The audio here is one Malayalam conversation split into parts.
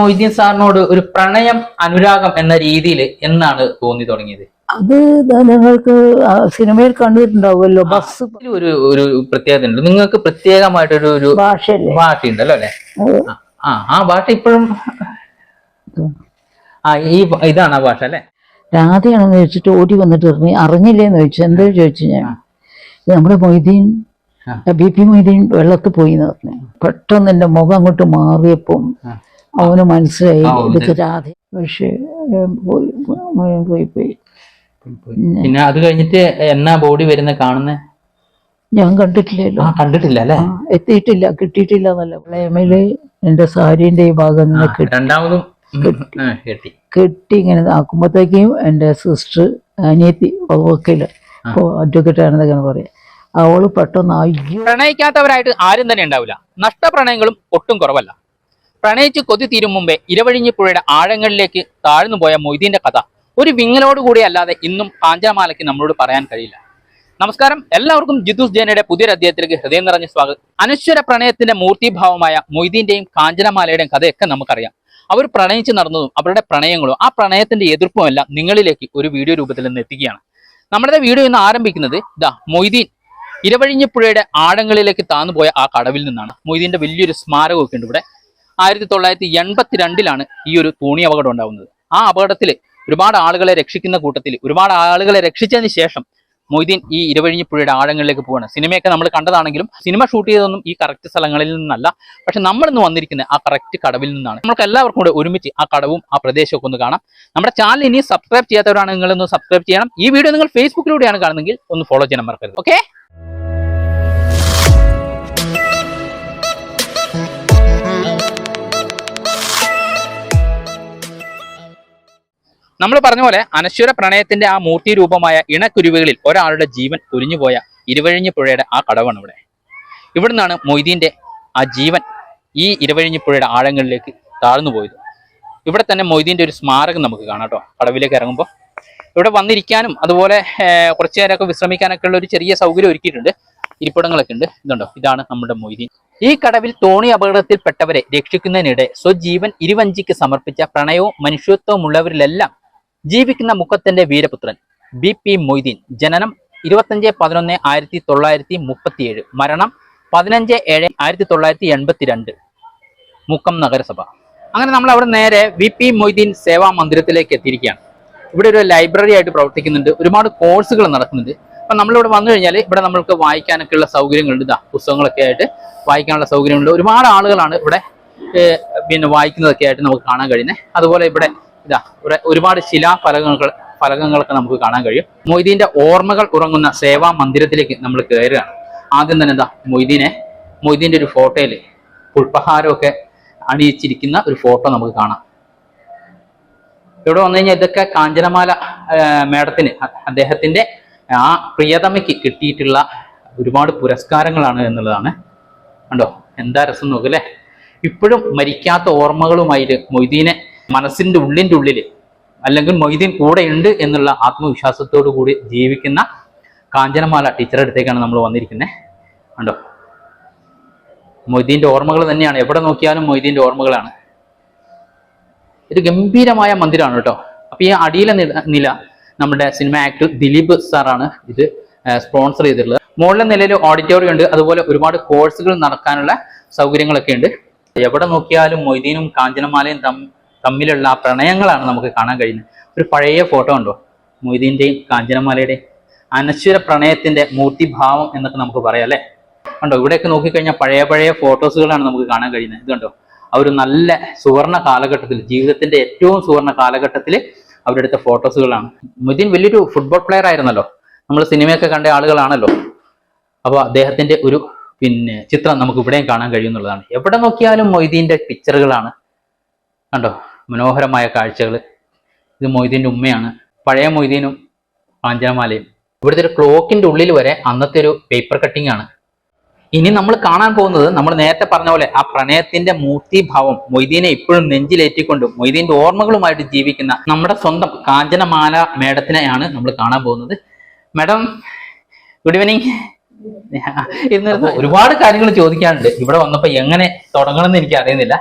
മൊയ്തീൻ സാറിനോട് ഒരു പ്രണയം അനുരാഗം എന്ന രീതിയിൽ എന്നാണ് തോന്നി തുടങ്ങിയത്? അത് നിങ്ങൾക്ക് സിനിമയിൽ കണ്ടിട്ടുണ്ടാവുമല്ലോ. ബസ് ഒരു ഒരു പ്രത്യേകത ഉണ്ട്. നിങ്ങൾക്ക് പ്രത്യേകമായിട്ടൊരു ഒരു ഭാഷയല്ലേ? ഭാഷ ഉണ്ടല്ലോ അല്ലെ ആ ആ ഭാഷ ഇപ്പോഴും ആ ഈ ഇതാണ് ആ ഭാഷ അല്ലെ? രാധയാണെന്ന് ചോദിച്ചിട്ട് ഓടി വന്നിട്ട് പറഞ്ഞു അറിഞ്ഞില്ലേന്ന് ചോദിച്ചു. എന്തോ ചോദിച്ചു ഞാൻ. നമ്മുടെ മൊയ്തീൻ. ബി പി മൊയ്തീൻ വെള്ളത്തിൽ പോയി എന്ന് പറഞ്ഞു. പെട്ടെന്ന് എന്റെ മുഖം അങ്ങോട്ട് മാറിയപ്പം. അവന് മനസ്സിലായി. ഇതൊക്കെ രാധ. പക്ഷേ പോയി പോയി പോയി പിന്നെ അത് കഴിഞ്ഞിട്ട് എന്നാ ബോഡി വരുന്ന കാണുന്ന? ഞാൻ കണ്ടിട്ടില്ലല്ലോ. കണ്ടിട്ടില്ല അല്ലേ? എത്തിയിട്ടില്ല. കിട്ടിയിട്ടില്ല എന്നല്ല. പ്ലേമയിൽ എന്റെ സാരിന്റെ ഈ ഭാഗം ഇങ്ങനെ രണ്ടാമതും കെട്ടി. കെട്ടി. ഇങ്ങനെ ആക്കുമ്പോഴത്തേക്കും എന്റെ സിസ്റ്റർ അനിയത്തി വക്കീൽ ഇപ്പോൾ അഡ്വക്കേറ്റ് ആണെന്നൊക്കെ പറയാം. അവൾ പെട്ടെന്ന് അയ്യോ. പ്രണയിക്കാത്തവരായിട്ട് ആരും തന്നെ ഉണ്ടാവില്ല. നഷ്ടപ്രണയങ്ങളും ഒട്ടും കുറവല്ല. പ്രണയിച്ച് കൊതി തീരും മുമ്പേ ഇരവഴിഞ്ഞിപ്പുഴയുടെ ആഴങ്ങളിലേക്ക് താഴ്ന്നു പോയ മൊയ്തീന്റെ കഥ ഒരു വിങ്ങലോടുകൂടി അല്ലാതെ ഇന്നും കാഞ്ചനമാലയ്ക്ക് നമ്മളോട് പറയാൻ കഴിയില്ല. നമസ്കാരം. എല്ലാവർക്കും ജിതുസ് ജേനയുടെ പുതിയൊരു അധ്യായത്തിലേക്ക് ഹൃദയം നിറഞ്ഞ സ്വാഗതം. അനശ്വര പ്രണയത്തിന്റെ മൂർത്തിഭാവമായ മൊയ്തീന്റെയും കാഞ്ചനമാലയുടെയും കഥയൊക്കെ നമുക്കറിയാം. അവർ പ്രണയിച്ച് നടന്നതും അവരുടെ പ്രണയങ്ങളും ആ പ്രണയത്തിന്റെ എതിർപ്പും എല്ലാം നിങ്ങളിലേക്ക് ഒരു വീഡിയോ രൂപത്തിൽ നിന്ന് എത്തിക്കുകയാണ്. നമ്മുടെ വീഡിയോ ഇന്ന് ആരംഭിക്കുന്നത് ഇതാ മൊയ്തീൻ. ഇരവഴിഞ്ഞിപ്പുഴയുടെ ആഴങ്ങളിലേക്ക് താന്നുപോയ ആ കടവിൽ നിന്നാണ്. മൊയ്തീന്റെ വലിയൊരു സ്മാരകമൊക്കെ ഉണ്ട് ഇവിടെ. ആയിരത്തി തൊള്ളായിരത്തി എൺപത്തിരണ്ടിലാണ് ഈ ഒരു തോണി അപകടം ഉണ്ടാകുന്നത്. ആ അപകടത്തിൽ ഒരുപാട് ആളുകളെ രക്ഷിക്കുന്ന കൂട്ടത്തിൽ ഒരുപാട് ആളുകളെ രക്ഷിച്ചതിന് ശേഷം മൊയ്തീൻ ഈ ഇരവഴിഞ്ഞിപ്പുഴയുടെ ആഴങ്ങളിലേക്ക് പോവാണ് സിനിമയൊക്കെ നമ്മൾ കണ്ടതാണെങ്കിലും സിനിമ ഷൂട്ട് ചെയ്തതൊന്നും ഈ കറക്റ്റ് സ്ഥലങ്ങളിൽ നിന്നല്ല. പക്ഷെ നമ്മൾ ഇന്ന് വന്നിരിക്കുന്ന ആ കറക്റ്റ് കടവിൽ നിന്നാണ്. നമുക്ക് എല്ലാവർക്കും കൂടെ ഒരുമിച്ച് ആ കടവും ആ പ്രദേശമൊക്കെ ഒന്ന് കാണാം. നമ്മുടെ ചാനൽ ഇനി സബ്സ്ക്രൈബ് ചെയ്യാത്തവരാണ് നിങ്ങളൊന്ന് സബ്സ്ക്രൈബ് ചെയ്യണം. ഈ വീഡിയോ നിങ്ങൾ ഫേസ്ബുക്കിലൂടെയാണ് കാണുന്നതെങ്കിൽ ഒന്ന് ഫോളോ ചെയ്യാൻ മറക്കരുത്. ഓക്കെ നമ്മൾ പറഞ്ഞ പോലെ അനശ്വര പ്രണയത്തിന്റെ ആ മൂർത്തി രൂപമായ ഇണക്കുരുവികളിൽ ഒരാളുടെ ജീവൻ ഒലിഞ്ഞുപോയ ഇരുവഴിഞ്ഞു പുഴയുടെ ആ കടവാണ് ഇവിടെ. ഇവിടുന്നാണ് മൊയ്തീന്റെ ആ ജീവൻ ഈ ഇരുവഴിഞ്ഞി പുഴയുടെ ആഴങ്ങളിലേക്ക് താഴ്ന്നു പോയത്. ഇവിടെ തന്നെ മൊയ്തീന്റെ ഒരു സ്മാരകം നമുക്ക് കാണാം കേട്ടോ കടവിലേക്ക് ഇറങ്ങുമ്പോൾ ഇവിടെ വന്നിരിക്കാനും അതുപോലെ കുറച്ചു നേരമൊക്കെ വിശ്രമിക്കാനൊക്കെ ഉള്ള ഒരു ചെറിയ സൗകര്യം ഒരുക്കിയിട്ടുണ്ട്. ഇരിപ്പിടങ്ങളൊക്കെ ഉണ്ട്. ഇതുണ്ടോ? ഇതാണ് നമ്മുടെ മൊയ്തീൻ. ഈ കടവിൽ തോണി അപകടത്തിൽപ്പെട്ടവരെ രക്ഷിക്കുന്നതിനിടെ സ്വജീവൻ ഇരുവഞ്ചിക്ക് സമർപ്പിച്ച പ്രണയവും മനുഷ്യത്വമുള്ളവരിലെല്ലാം ജീവിക്കുന്ന മുക്കത്തിന്റെ വീരപുത്രൻ ബി പി മൊയ്തീൻ. ജനനം ഇരുപത്തഞ്ച് പതിനൊന്ന് ആയിരത്തി തൊള്ളായിരത്തി മുപ്പത്തിയേഴ്. മരണം പതിനഞ്ച് ഏഴ് ആയിരത്തി തൊള്ളായിരത്തി എൺപത്തിരണ്ട്. മുക്കം നഗരസഭ. അങ്ങനെ നമ്മൾ അവിടെ നേരെ വി പി മൊയ്തീൻ സേവാ മന്ദിരത്തിലേക്ക് എത്തിയിരിക്കുകയാണ്. ഇവിടെ ഒരു ലൈബ്രറി ആയിട്ട് പ്രവർത്തിക്കുന്നുണ്ട്. ഒരുപാട് കോഴ്സുകൾ നടക്കുന്നുണ്ട്. അപ്പൊ നമ്മളിവിടെ വന്നു കഴിഞ്ഞാൽ ഇവിടെ നമ്മൾക്ക് വായിക്കാനൊക്കെ ഉള്ള സൗകര്യങ്ങളുണ്ട്. ഇതാ പുസ്തകങ്ങളൊക്കെ ആയിട്ട് വായിക്കാനുള്ള സൗകര്യങ്ങളുണ്ട്. ഒരുപാട് ആളുകളാണ് ഇവിടെ പിന്നെ വായിക്കുന്നതൊക്കെ ആയിട്ട് നമുക്ക് കാണാൻ കഴിയുന്നത്. അതുപോലെ ഇവിടെ ഇതാ ഇവിടെ ഒരുപാട് ശിലാഫലകങ്ങൾ ഫലകങ്ങളൊക്കെ നമുക്ക് കാണാൻ കഴിയും. മൊയ്തീന്റെ ഓർമ്മകൾ ഉറങ്ങുന്ന സേവാ മന്ദിരത്തിലേക്ക് നമ്മൾ കയറുകയാണ്. ആദ്യം തന്നെ എന്താ മൊയ്തീനെ മൊയ്തീന്റെ ഒരു ഫോട്ടോയിൽ പുഷ്പഹാരമൊക്കെ അണിയിച്ചിരിക്കുന്ന ഒരു ഫോട്ടോ നമുക്ക് കാണാം. ഇവിടെ വന്നു കഴിഞ്ഞാൽ ഇതൊക്കെ കാഞ്ചനമാല മേഡത്തിന് അദ്ദേഹത്തിന്റെ ആ പ്രിയതമയ്ക്ക് കിട്ടിയിട്ടുള്ള ഒരുപാട് പുരസ്കാരങ്ങളാണ് എന്നുള്ളതാണ്. കണ്ടോ എന്താ രസം നോക്കല്ലേ? ഇപ്പോഴും മരിക്കാത്ത ഓർമ്മകളുമായിട്ട് മൊയ്തീനെ മനസ്സിന്റെ ഉള്ളിന്റെ ഉള്ളിൽ അല്ലെങ്കിൽ മൊയ്തീൻ കൂടെ ഉണ്ട് എന്നുള്ള ആത്മവിശ്വാസത്തോടു കൂടി ജീവിക്കുന്ന കാഞ്ചനമാല ടീച്ചറുടെ അടുത്തേക്കാണ് നമ്മൾ വന്നിരിക്കുന്നത് കണ്ടോ? മൊയ്തീന്റെ ഓർമ്മകൾ തന്നെയാണ്. എവിടെ നോക്കിയാലും മൊയ്തീന്റെ ഓർമ്മകളാണ്. ഒരു ഗംഭീരമായ മന്ദിരമാണ് കേട്ടോ. അപ്പൊ ഈ അടിയിലെ നില നമ്മുടെ സിനിമ ആക്ടർ ദിലീപ് സാറാണ് ഇത് സ്പോൺസർ ചെയ്തിട്ടുള്ളത്. മുകളിലെ നിലയിൽ ഓഡിറ്റോറിയം ഉണ്ട്. അതുപോലെ ഒരുപാട് കോഴ്സുകൾ നടക്കാനുള്ള സൗകര്യങ്ങളൊക്കെ ഉണ്ട്. എവിടെ നോക്കിയാലും മൊയ്തീനും കാഞ്ചനമാലയും തം- തമ്മിലുള്ള ആ പ്രണയങ്ങളാണ് നമുക്ക് കാണാൻ കഴിയുന്നത്. ഒരു പഴയ ഫോട്ടോ ഉണ്ടോ മൊയ്തീന്റെയും കാഞ്ചനമാലയുടെയും അനശ്വര പ്രണയത്തിന്റെ മൂർത്തിഭാവം എന്നൊക്കെ നമുക്ക് പറയാം അല്ലേ? ഉണ്ടോ ഇവിടെയൊക്കെ നോക്കിക്കഴിഞ്ഞാൽ പഴയ പഴയ ഫോട്ടോസുകളാണ് നമുക്ക് കാണാൻ കഴിയുന്നത്. ഇതുണ്ടോ ഒരു നല്ല സുവർണ കാലഘട്ടത്തിൽ ജീവിതത്തിന്റെ ഏറ്റവും സുവർണ കാലഘട്ടത്തിൽ അവരെടുത്ത ഫോട്ടോസുകളാണ്. മൊയ്തീൻ വലിയൊരു ഫുട്ബോൾ പ്ലെയർ ആയിരുന്നല്ലോ. നമ്മൾ സിനിമയൊക്കെ കണ്ട ആളുകളാണല്ലോ. അപ്പോൾ അദ്ദേഹത്തിന്റെ ഒരു പിന്നെ ചിത്രം നമുക്ക് ഇവിടെയും കാണാൻ കഴിയുന്നുള്ളതാണ്. എവിടെ നോക്കിയാലും മൊയ്തീന്റെ പിക്ചറുകളാണ് കണ്ടോ? മനോഹരമായ കാഴ്ചകൾ ഇത് മൊയ്തീന്റെ ഉമ്മയാണ്. പഴയ മൊയ്തീനും കാഞ്ചനമാലയും ഇവിടുത്തെ ഒരു ക്ലോക്കിന്റെ ഉള്ളിൽ വരെ അന്നത്തെ ഒരു പേപ്പർ കട്ടിംഗ് ആണ്. ഇനി നമ്മൾ കാണാൻ പോകുന്നത് നമ്മൾ നേരത്തെ പറഞ്ഞ പോലെ ആ പ്രണയത്തിന്റെ മൂർത്തിഭാവം മൊയ്തീനെ ഇപ്പോഴും നെഞ്ചിലേറ്റിക്കൊണ്ട് മൊയ്തീന്റെ ഓർമ്മകളുമായിട്ട് ജീവിക്കുന്ന നമ്മുടെ സ്വന്തം കാഞ്ചനമാല മേഡത്തിനെയാണ് നമ്മൾ കാണാൻ പോകുന്നത്. മേഡം ഗുഡ് ഈവനിങ് ഇന്ന് ഒരുപാട് കാര്യങ്ങൾ ചോദിക്കാനുണ്ട്. ഇവിടെ വന്നപ്പോൾ എങ്ങനെ തുടങ്ങണമെന്ന് എനിക്ക് അറിയുന്നില്ല.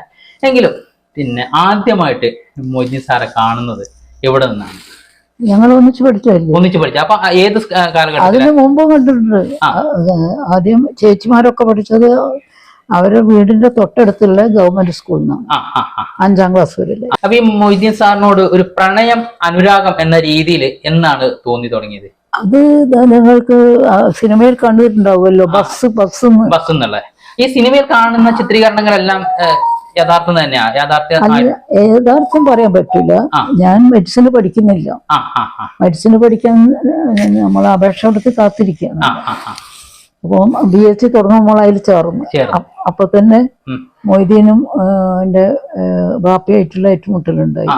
എങ്കിലും പിന്നെ ആദ്യമായിട്ട് മൊയ്തീൻ സാറെ കാണുന്നത് എവിടെ നിന്നാണ്? ഞങ്ങൾ ഒന്നിച്ച് പഠിച്ചതല്ലേ? ഒന്നിച്ച് പഠിച്ചു. അപ്പൊ ഏത് അതിന് മുമ്പ് കണ്ടിട്ടുണ്ട്. ആദ്യം ചേച്ചിമാരൊക്കെ പഠിച്ചത് അവരുടെ വീടിന്റെ തൊട്ടടുത്തുള്ള ഗവൺമെന്റ് സ്കൂളിൽ നിന്നാണ്. അഞ്ചാം ക്ലാസ് വരെ അപ്പൊ ഈ മൊയ്തീൻ സാറിനോട് ഒരു പ്രണയം അനുരാഗം എന്ന രീതിയിൽ എന്നാണ് തോന്നി തുടങ്ങിയത്? അത് ഞങ്ങൾക്ക് സിനിമയിൽ കണ്ടിട്ടുണ്ടാവുമല്ലോ. ബസ് ബസ് ബസ് എന്നുള്ള ഈ സിനിമയിൽ കാണുന്ന ചിത്രീകരണങ്ങളെല്ലാം യഥാർത്ഥം തന്നെയാ. യഥാർത്ഥ യഥാർത്ഥം പറയാൻ പറ്റില്ല ഞാൻ മെഡിസിൻ പഠിക്കുന്നില്ല. മെഡിസിന് പഠിക്കാൻ നമ്മൾ അപേക്ഷ കൊടുത്ത് കാത്തിരിക്കുകയാണ്. അപ്പം ബി എസ് സി തുടങ്ങുമ്പോൾ അതിൽ ചേർന്നു. അപ്പൊ തന്നെ. മൊയ്തീനും എന്റെ എന്റെ ബാപ്പയായിട്ടുള്ള ഏറ്റുമുട്ടലുണ്ടായി.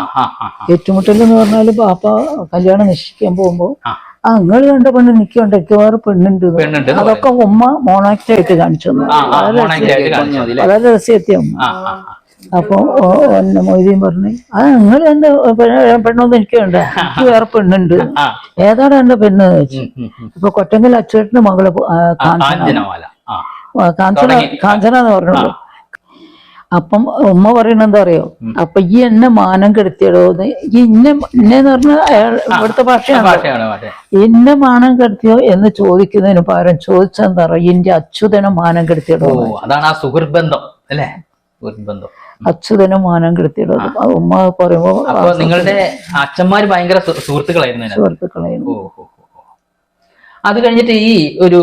ഏറ്റുമുട്ടൽ എന്ന് പറഞ്ഞാൽ ബാപ്പ കല്യാണം നിശ്ചയിക്കാൻ പോകുമ്പോൾ ആ. നിങ്ങൾ കണ്ട പെണ്ണ് നിൽക്കുന്നുണ്ട് മിക്കവാറും പെണ്ണുണ്ട്. അതൊക്കെ ഉമ്മ മോണാക്റ്റായിട്ട് കാണിച്ചു തന്നു. വളരെ ആയിട്ട് കാണിച്ചു ആ ആ. അപ്പൊ മൊയ്തീൻ പറഞ്ഞു ആ നിങ്ങൾ എന്റെ പെണ്ണൊന്നും എനിക്കുണ്ട് എനിക്ക് വേറെ പെണ്ണുണ്ട്. ഏതാണ് എന്റെ പെണ്ണ് ചോദിച്ചു. ഇപ്പൊ കൊറ്റങ്കൽ അച്ചുവേട്ടന്റെ മകൾ കാഞ്ചന കാഞ്ചന കാഞ്ചന എന്ന് പറഞ്ഞോളൂ. അപ്പം ഉമ്മ പറയണ എന്താ അറിയോ അപ്പൊ ഈ എന്നെ മാനം കെടുത്തിയടോ എന്ന് ഈ ഇന്നെ പറഞ്ഞാൽ അയാൾ ഇവിടുത്തെ ഭാഷയാണ്? എന്നെ മാനം കെടുത്തിയോ എന്ന് ചോദിക്കുന്നതിന് പകരം ചോദിച്ചെന്താ പറയുക ഇന്റെ അച്യുതനെ മാനം കെടുത്തിയടോ അതാണ് ആ സുഹൃത്ബന്ധം അല്ലേ? സുഹൃത്ത് ബന്ധം അച്യുതനെ മാനം കെടുത്തിയടോ ഉമ്മ പറയുമ്പോ നിങ്ങളുടെ അച്ഛന്മാര് ഭയങ്കര സുഹൃത്തുക്കളായിരുന്നു സുഹൃത്തുക്കളായിരുന്നു. ഇതിനകത്ത്. സുഹൃത്തുക്കളെ ഓ ഓ, ഓ, ഓ. അത് കഴിഞ്ഞിട്ട് ഈ ഒരു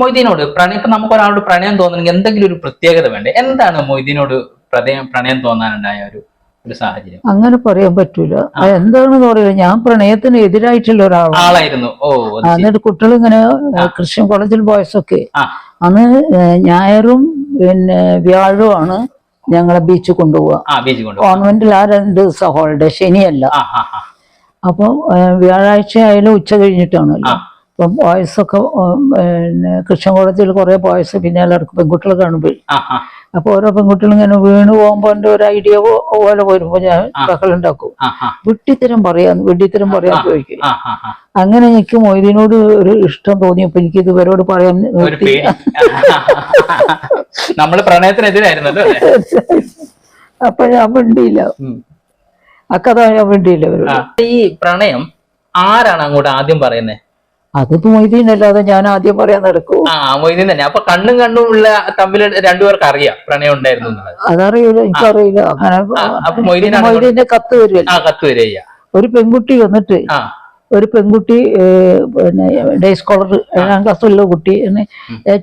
മൊയ്തീനോട് പ്രണയം ഇപ്പൊ നമുക്ക് ഒരാളോട് പ്രണയം തോന്നണമെങ്കിൽ എന്തെങ്കിലും ഒരു പ്രത്യേകത വേണ്ടേ? എന്താണ് മൊയ്തീനോട് പ്രണയം പ്രണയം തോന്നാനുണ്ടായ ഒരു ഒരു സാഹചര്യം? അങ്ങനെ പറയാൻ പറ്റൂല. എന്താണെന്ന് പറയുക ഞാൻ പ്രണയത്തിന് എതിരായിട്ടുള്ള ഒരാളായിരുന്നു ഓ. എന്നിട്ട് കുട്ടികൾ ഇങ്ങനെ ക്രിസ്ത്യൻ കോളേജിൽ ബോയ്സ് ഒക്കെ അന്ന് ഞായറും പിന്നെ ആണ് ഞങ്ങളെ ബീച്ചിൽ കൊണ്ടുപോവുക. ആ ബീച്ച് കൊണ്ടുപോവാ കോൺവെന്റിൽ ആ രണ്ട് ദിവസം ഹോളിഡേ ശനിയല്ല. അപ്പൊ വ്യാഴാഴ്ച ആയാലും ഉച്ച കഴിഞ്ഞിട്ടാണല്ലോ. അപ്പം ബോയ്സൊക്കെ പിന്നെ കൃഷ്ണൻ കോളേജിൽ കുറെ ബോയ്സ് പിന്നാലെ നടക്കും. പെൺകുട്ടികൾ കാണുമ്പോൾ ആ ആ. അപ്പൊ ഓരോ പെൺകുട്ടികളും ഇങ്ങനെ വീണ് പോകുമ്പോ എന്റെ ഒരു ഐഡിയ പോലെ വരുമ്പോൾ ഞാൻ ബഹളുണ്ടാക്കും. വിട്ടിത്തരം പറയാന്ന് വിട്ടിത്തരം പറയാൻ ചോദിക്കും. അങ്ങനെ എനിക്ക് മൊയ്തീനോട് ഒരു ഇഷ്ടം തോന്നിയപ്പോ എനിക്ക് ഇത് ഇവരോട് പറയാൻ നിർത്തി. നമ്മൾ നമ്മൾ പ്രണയത്തിനെതിരായിരുന്നല്ലോ അപ്പൊ ഞാൻ വേണ്ടിയില്ല അക്കഥ ഞാൻ വേണ്ടിയില്ല ഈ പ്രണയം ആരാണ് അങ്ങോട്ട് ആദ്യം പറയുന്നത് അതിപ്പോ മൊയ്തീനല്ലാതെ ഞാൻ ആദ്യം പറയാൻ നടക്കൂ. ആ മൊയ്തീൻ തന്നെ. അപ്പൊ കണ്ണും കണ്ണും ഉള്ള തമ്മിൽ രണ്ടുപേർക്ക് അറിയാം പ്രണയം ഉണ്ടായിരുന്നു അതറിയില്ല എനിക്കറിയില്ല. അങ്ങനെ മൊയ്തീന്റെ കത്ത് വരുമല്ലോ ആ കത്ത് വരിക ഒരു പെൺകുട്ടി വന്നിട്ട് ആ. ഒരു പെൺകുട്ടി പിന്നെ ഡേ സ്കോളർ ഏഴാം ക്ലാസ്സുള്ള കുട്ടി എന്ന്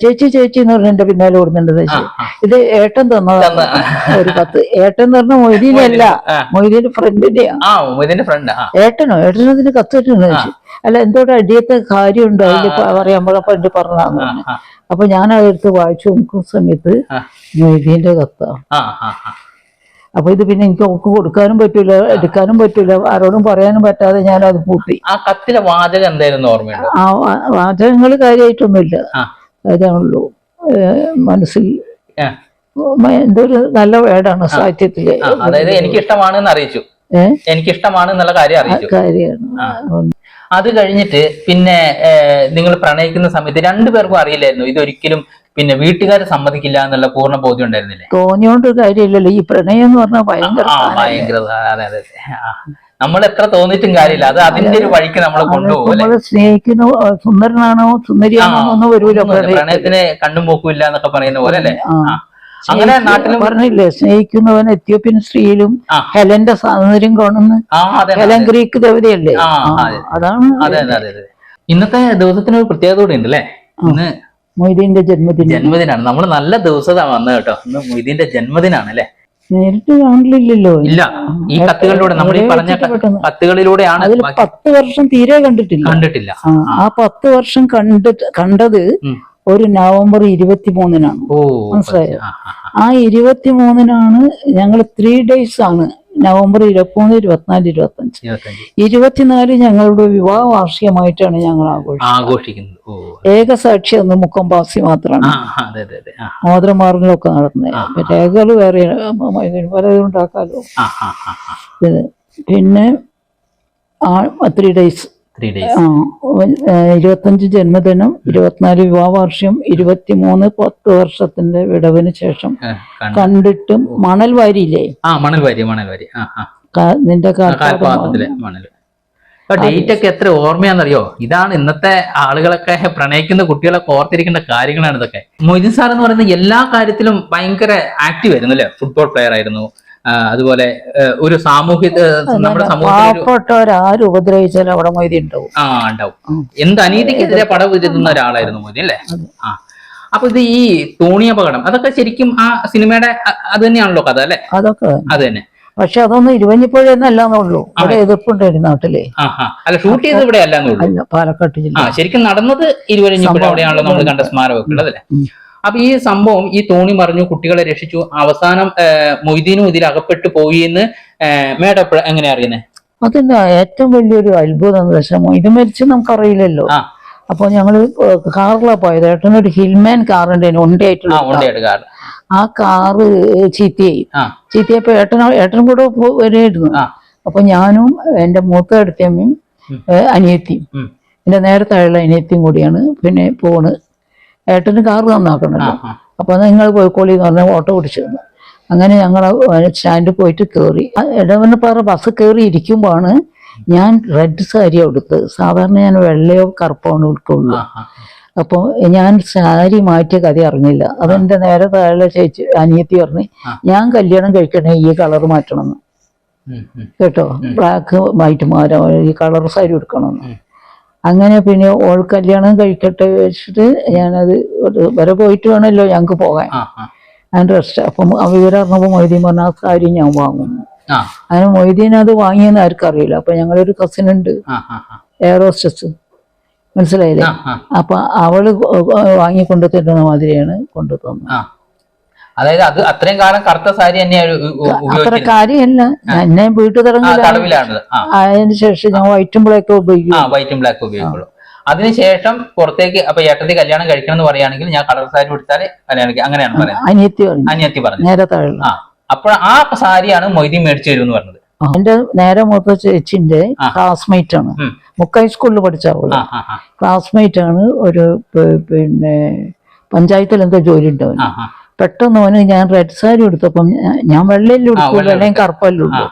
ചേച്ചി ചേച്ചി എന്ന് പറഞ്ഞ എന്റെ പിന്നാലെ ഓടുന്നുണ്ട് ചേച്ചി. ഇത് ഏട്ടൻ തന്നതാണ് ഒരു പത്ത്. ഏട്ടൻ എന്ന് പറഞ്ഞ മൊയ്തീനല്ല. അല്ല മൊയ്തീന്റെ ഫ്രണ്ടിന്റെ ഫ്രണ്ട് ഏട്ടനോ? ഏട്ടനോ അതിന് കത്ത് കിട്ടുന്നു ചോദിച്ചു അല്ല എന്തോടെ അടിയത്തെ കാര്യമുണ്ടോ? അതിൽ പറയാൻ എന്റെ പറഞ്ഞാന്ന് ആ, ആ, അപ്പൊ ഞാൻ അതെടുത്ത് വായിച്ചു നോക്കുന്ന സമയത്ത്. മൊയ്തീന്റെ കത്താ. ആ ആ ആ. അപ്പൊ ഇത് പിന്നെ എനിക്ക് ഒക്കെ കൊടുക്കാനും പറ്റൂല എടുക്കാനും പറ്റൂല. ആരോടും പറയാനും പറ്റാതെ ഞാൻ അത് പൂട്ടി. ആ കത്തിലെ വാചകം എന്തായിരുന്നു ഓർമ്മയുണ്ടോ? ആ വാചകങ്ങൾ കാര്യമായിട്ടൊന്നുമില്ല അതാണല്ലോ മനസ്സിൽ എന്തൊരു നല്ല വേടാണ് സാഹിത്യത്തിൽ. എനിക്കിഷ്ടമാണെന്ന് അതായത് എന്ന് അറിയിച്ചു. എനിക്കിഷ്ടമാണ് എന്നുള്ള കാര്യം അറിയിച്ചു. കാര്യമാണ് അത് കഴിഞ്ഞിട്ട് പിന്നെ നിങ്ങൾ പ്രണയിക്കുന്ന സമയത്ത് രണ്ടുപേർക്കും അറിയില്ലായിരുന്നു. ഇതൊരിക്കലും പിന്നെ വീട്ടുകാരെ സമ്മതിക്കില്ല എന്നുള്ള പൂർണ ബോധ്യം ഉണ്ടായിരുന്നില്ലേ? തോന്നിയോണ്ട് കാര്യമില്ലല്ലോ. ഈ പ്രണയം എന്ന് പറഞ്ഞാൽ ഭയങ്കര ഭയങ്കര അതെ അതെ നമ്മൾ എത്ര തോന്നിയിട്ടും കാര്യമില്ല. അത് അതിന്റെ ഒരു വഴിക്ക് നമ്മളെ കൊണ്ടുപോകും സ്നേഹിക്കുന്നു സുന്ദരനാണോ സുന്ദരിയാണോ വരൂല പ്രണയം പ്രണയത്തിന് കണ്ണും പോക്കില്ല എന്നൊക്കെ പറയുന്ന പോലെ അല്ലേ. അങ്ങനെ നാട്ടിലും പറഞ്ഞില്ലേ സ്നേഹിക്കുന്നവൻ എത്യോപ്യൻ സ്ത്രീയിലും. ഹെലന്റെ സൗന്ദര്യം കാണുന്നു ഹെലൻ ഗ്രീക്ക് ദേവതയല്ലേ. അതാണ് അതെ അതെ അതെ അതെ. ഇന്നത്തെ ദിവസത്തിന് ഒരു പ്രത്യേകത കൂടി ഉണ്ട് അല്ലേ? ഇന്ന് മൊയ്തീന്റെ ജന്മദിനം. ജന്മദിനാണ്. നമ്മൾ നല്ല ദിവസമാണ് വന്നത് കേട്ടോ. ഇന്ന് മൊയ്തീന്റെ ജന്മദിനാണ് അല്ലേ നേരിട്ട് കാണില്ലല്ലോ ഇല്ല. ഈ കത്തുകളിലൂടെ നമ്മൾ ഈ പറഞ്ഞ. കത്തുകളിലൂടെയാണ് അതിൽ പത്ത് വർഷം തീരെ കണ്ടിട്ടില്ല. കണ്ടിട്ടില്ല. ആ, പത്ത് വർഷം കണ്ടിട്ട് കണ്ടത് ഒരു നവംബർ ഇരുപത്തിമൂന്നിനാണ്. ഓ മനസ്സിലായോ? ആ ഇരുപത്തിമൂന്നിനാണ് ഞങ്ങൾ ത്രീ ഡേയ്സ് ആണ് നവംബർ ഇരുപത്തിമൂന്ന് ഇരുപത്തിനാല് ഇരുപത്തഞ്ച് ഇരുപത്തിനാല് ഞങ്ങളുടെ വിവാഹ വാർഷികമായിട്ടാണ് ഞങ്ങൾ ആഘോഷിക്കുന്നത്. ഏകസാക്ഷി എന്ന് മുക്കമ്പാസി മാത്രമാണ് മോതിരമാറിലൊക്കെ നടന്നത് രേഖകൾ വേറെ പലതും ഉണ്ടാക്കാലോ. ഇത് പിന്നെ ആ ത്രീ ഡേയ്സ് ഇരുപത്തഞ്ച് ജന്മദിനം ഇരുപത്തിനാല് വിവാഹ വാർഷികം ഇരുപത്തിമൂന്ന് പത്ത് വർഷത്തിന്റെ വിടവിന് ശേഷം കണ്ടിട്ടും മണൽ വാരിയില്ലേ? ആ മണൽ വാരി നിന്റെ കാൽപ്പാട് കാൽപാദത്തിലെ മണൽ. ഡേറ്റ് ഒക്കെ എത്ര ഓർമ്മയാണെന്നറിയോ? ഇതാണ് ഇന്നത്തെ ആളുകളൊക്കെ പ്രണയിക്കുന്ന കുട്ടികളെ ഓർത്തിരിക്കേണ്ട കാര്യങ്ങളാണ് ഇതൊക്കെ. മൊയ്തീൻ സാർ എന്ന് പറയുന്നത് എല്ലാ കാര്യത്തിലും ഭയങ്കര ആക്റ്റീവ് ആയിരുന്നു അല്ലെ? ഫുട്ബോൾ പ്ലെയർ ആയിരുന്നു. അതുപോലെ ഒരു സാമൂഹ്യ നമ്മുടെ സമൂഹത്തിൽ ഉപദ്രവിച്ചാലും അവിടെ മൊയ്തി ഉണ്ടാവും. ആ ഉണ്ടാവും. എന്ത് അനീതിക്കെതിരെ പടവുരുന്ന ഒരാളായിരുന്നു മോദി അല്ലേ? ആ. അപ്പൊ ഇത് ഈ തോണി അപകടം അതൊക്കെ ശരിക്കും ആ സിനിമയുടെ അത് തന്നെയാണല്ലോ കഥ അല്ലെ? അതൊക്കെ അത് തന്നെ. പക്ഷെ അതൊന്നും ഇരുവഞ്ഞിപ്പുഴയെന്നല്ലാന്നുള്ളൂ അവിടെ എതിർപ്പുണ്ടായിരുന്നു നാട്ടിലെ. അല്ല ഷൂട്ട് ചെയ്ത് ഇവിടെ അല്ലാന്നുള്ളൂ. അല്ല പാലക്കാട്ട് ആ ജില്ല ശരിക്കും നടന്നത് ഇരുവരഞ്ഞിപ്പുഴ അവിടെയാണല്ലോ നമ്മൾ കണ്ട സ്മാരകമൊക്കെ ഉള്ളത് അല്ലേ. അപ്പൊ ഈ സംഭവം ഈ തോണി മറിഞ്ഞു കുട്ടികളെ രക്ഷിച്ചു. അവസാനം മൊയ്തീനും ഇതിൽ അകപ്പെട്ടു പോയി എന്ന് മേഡം എപ്പോഴും എങ്ങനെയാ അറിയുന്നത് അതെന്താ ഏറ്റവും വലിയൊരു അത്ഭുതം ഇത് മരിച്ച് നമുക്കറിയില്ലല്ലോ. അപ്പോൾ അപ്പൊ ഞങ്ങൾ കാറിലാ പോയത്. ഏട്ടനൊരു ഹിൽമാൻ കാറുണ്ട് കാർ ആ കാറ്. ചീത്തയായി. ചീത്തയപ്പോ ഏട്ടൻ ഏട്ടനും കൂടെ വരുമായിരുന്നു അപ്പൊ ഞാനും എന്റെ മൂത്ത അടുത്തമ്മയും. അനിയത്തിയും. ഉം. എന്റെ നേരത്തായുള്ള അനിയത്തിയും കൂടിയാണ് പിന്നെ പോണ്. ഏട്ടന് കാർ നന്നാക്കണല്ലോ. ആ അപ്പൊ നിങ്ങൾ പോയിക്കോളി എന്ന് പറഞ്ഞാൽ ഓട്ടോ പിടിച്ചിരുന്നു. അങ്ങനെ ഞങ്ങൾ സ്റ്റാൻഡിൽ പോയിട്ട് കയറി ഇടവനപ്പാറ ബസ് കയറി ഇരിക്കുമ്പോഴാണ് ഞാൻ റെഡ് സാരി എടുത്ത് സാധാരണ ഞാൻ വെള്ളയോ കറുപ്പോ ഉടുക്കുള്ളൂ. ആ, ആ. അപ്പോൾ ഞാൻ സാരി മാറ്റിയ കഥ അറിഞ്ഞില്ല. അതെന്റെ നേരെ താഴെ ചേച്ചി അനിയത്തി പറഞ്ഞു ഞാൻ കല്യാണം കഴിക്കണേ ഈ കളർ മാറ്റണം എന്ന്. ഉം, ഉം. കേട്ടോ? ബ്ലാക്ക് വൈറ്റ് മാറോ ഈ കളർ സാരി എടുക്കണമെന്ന്. അങ്ങനെ പിന്നെ ഓൾ കല്യാണം കഴിക്കട്ടെ വെച്ചിട്ട് ഞാനത് വരെ പോയിട്ട് വേണമല്ലോ ഞങ്ങൾക്ക് പോകാൻ. അതിന്റെ റെസ്റ്റ് അപ്പം ആ വിവരം മൊയ്തീൻ പറഞ്ഞ ആ സാരി ഞാൻ വാങ്ങുന്നു അങ്ങനെ മൊയ്തീൻ അത് വാങ്ങിയെന്ന് ആർക്കും അറിയില്ല. അപ്പൊ ഞങ്ങളൊരു കസിൻ ഉണ്ട്. എയറോസ്റ്റസ് മനസ്സിലായില്ലേ? അപ്പൊ അവൾ വാങ്ങിക്കൊണ്ടു തരുന്ന മാതിരിയാണ് കൊണ്ടു തന്നത് അതായത് അത് അത്രയും കാലം കറുത്ത സാരി തന്നെയാണ് കാര്യമല്ല എന്നെ തടവിലാണ് അതിന് ശേഷം ഞാൻ വൈറ്റും ബ്ലാക്കും ഉപയോഗിക്കും. വൈറ്റും ബ്ലാക്കും ഉപയോഗിക്കുള്ളൂ. അതിനുശേഷം പുറത്തേക്ക് അപ്പൊ ഏട്ടത്തി കല്യാണം കഴിക്കണം എന്ന് പറയുകയാണെങ്കിൽ ഞാൻ കളർ സാരി കൊടുത്താൽ കല്യാണം അങ്ങനെയാണ് പറയുന്നത്. അനിയത്തി പറഞ്ഞു. അനിയത്തി പറഞ്ഞു. നേരെ ആ. അപ്പോൾ ആ സാരിയാണ് മൊയ്തീൻ മേടിച്ചു തരും എന്ന് പറഞ്ഞത് എന്റെ നേരെ മൂത്ത ചേച്ചിന്റെ ക്ലാസ്മേറ്റ് ആണ്. മുക്ക ഹൈസ്കൂളിൽ സ്കൂളിൽ പഠിച്ച അവൾ ആ ക്ലാസ്മേറ്റ് ആണ് ഒരു പിന്നെ പഞ്ചായത്തിൽ എന്തോ ജോലി ഉണ്ട് അവന്. ആ ആ. പെട്ടെന്ന് അവന് ഞാൻ റെഡ് സാരി എടുത്തപ്പം ഞാൻ- ഞാൻ വെള്ളയിൽ വെള്ളയും അല്ലെങ്കിൽ കറുപ്പല്ല. ഉള്ളൂ.